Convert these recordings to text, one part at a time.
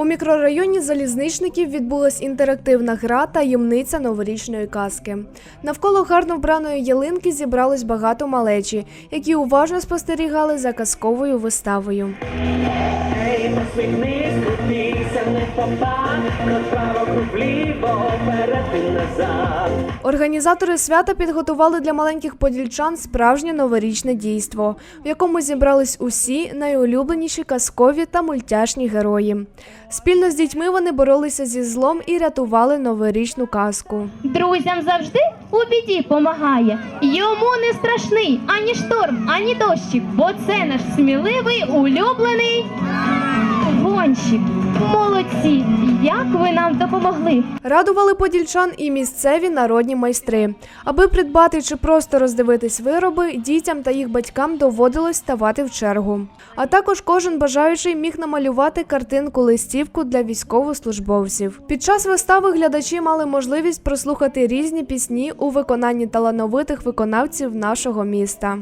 У мікрорайоні залізничників відбулась інтерактивна гра таємниця новорічної казки. Навколо гарно вбраної ялинки зібралось багато малечі, які уважно спостерігали за казковою виставою. Ей. Організатори свята підготували для маленьких подільчан справжнє новорічне дійство, в якому зібрались усі найулюбленіші казкові та мультяшні герої. Спільно з дітьми вони боролися зі злом і рятували новорічну казку. Друзям завжди у біді помагає. Йому не страшний ані шторм, ані дощик, бо це наш сміливий улюблений нам допомогли? Радували подільчан і місцеві народні майстри. Аби придбати чи просто роздивитись вироби, дітям та їх батькам доводилось ставати в чергу. А також кожен бажаючий міг намалювати картинку листівку для військовослужбовців. Під час вистави глядачі мали можливість прослухати різні пісні у виконанні талановитих виконавців нашого міста.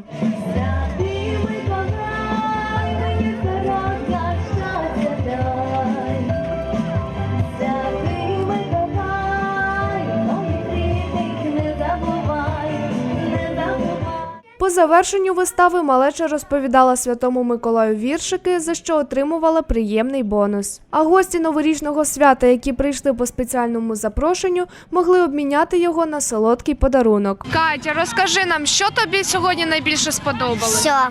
По завершенню вистави малеча розповідала святому Миколаю віршики, за що отримувала приємний бонус. А гості новорічного свята, які прийшли по спеціальному запрошенню, могли обміняти його на солодкий подарунок. Катя, розкажи нам, що тобі сьогодні найбільше сподобалося? Все.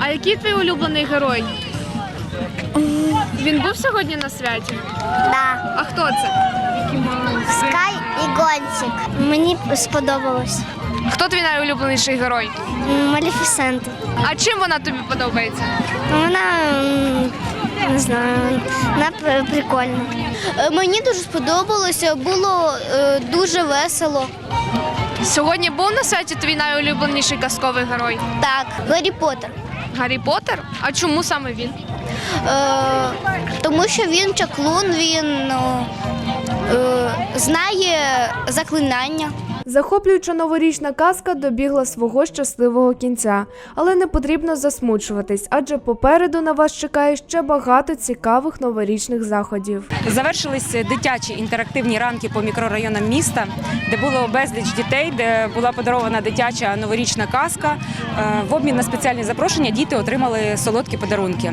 А який твій улюблений герой? Він був сьогодні на святі? Да. А хто це? Скай і гонщик. Мені сподобалось. Хто твій найулюбленіший герой? Малефісента. А чим вона тобі подобається? Вона м, не знаю, вона прикольна. Е, Мені дуже сподобалося, було е, дуже весело. Сьогодні був на святі твій найулюбленіший казковий герой? Так, Гаррі Поттер. Гаррі Поттер? А чому саме він? Е, тому що він чаклун, він ну, е, знає заклинання. Захоплююча новорічна казка добігла свого щасливого кінця, але не потрібно засмучуватись, адже попереду на вас чекає ще багато цікавих новорічних заходів. Завершились дитячі інтерактивні ранки по мікрорайонам міста, де було безліч дітей, де була подарована дитяча новорічна казка. Е, В обмін на спеціальні запрошення діти отримали солодкі подарунки.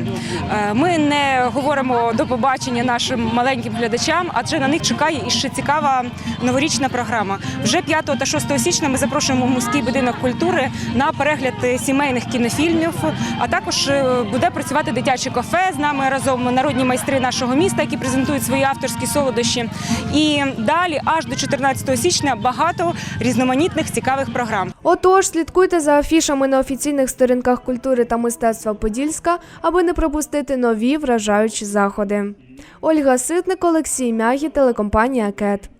Е, Ми не говоримо до побачення нашим маленьким глядачам, адже на них чекає іще цікава новорічна програма. Вже 5 та 6 січня ми запрошуємо в міський будинок культури на перегляд сімейних кінофільмів. А також е, буде працювати дитяче кафе з нами разом народні майстри нашого міста, які презентують свої авторські солодощі. І далі, аж до 14 січня, багато різноманітних цікавих програм. Отож, слідкуйте за афішами на офіційних сторінках культури та мистецтва Подільська, аби не пропустити нові вражаючі заходи. Ольга Ситник, Олексій Мягі, телекомпанія Кет.